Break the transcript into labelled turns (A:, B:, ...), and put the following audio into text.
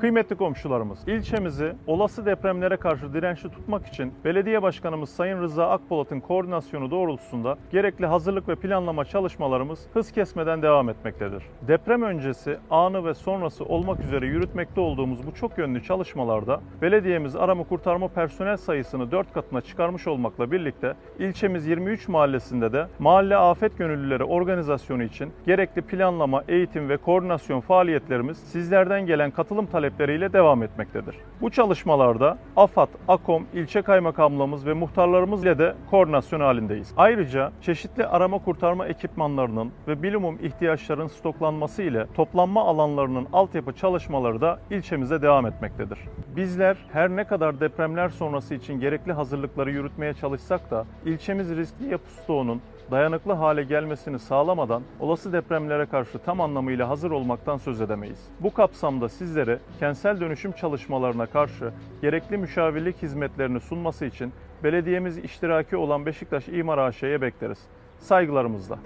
A: Kıymetli komşularımız, ilçemizi olası depremlere karşı dirençli tutmak için Belediye Başkanımız Sayın Rıza Akpolat'ın koordinasyonu doğrultusunda gerekli hazırlık ve planlama çalışmalarımız hız kesmeden devam etmektedir. Deprem öncesi, anı ve sonrası olmak üzere yürütmekte olduğumuz bu çok yönlü çalışmalarda belediyemiz arama kurtarma personel sayısını 4 katına çıkarmış olmakla birlikte ilçemiz 23 mahallesinde de mahalle afet gönüllüleri organizasyonu için gerekli planlama, eğitim ve koordinasyon faaliyetlerimiz sizlerden gelen katılım talepleriyle devam etmektedir. Bu çalışmalarda AFAD, AKOM, ilçe kaymakamlığımız ve muhtarlarımız ile de koordinasyon halindeyiz. Ayrıca çeşitli arama kurtarma ekipmanlarının ve bilumum ihtiyaçların stoklanması ile toplanma alanlarının altyapı çalışmaları da ilçemize devam etmektedir. Bizler her ne kadar depremler sonrası için gerekli hazırlıkları yürütmeye çalışsak da ilçemiz riskli yapı stoğunun dayanıklı hale gelmesini sağlamadan olası depremlere karşı tam anlamıyla hazır olmaktan söz edemeyiz. Bu kapsamda sizlere kentsel dönüşüm çalışmalarına karşı gerekli müşavirlik hizmetlerini sunması için belediyemiz iştiraki olan Beşiktaş İmar AŞ'ye bekleriz. Saygılarımızla.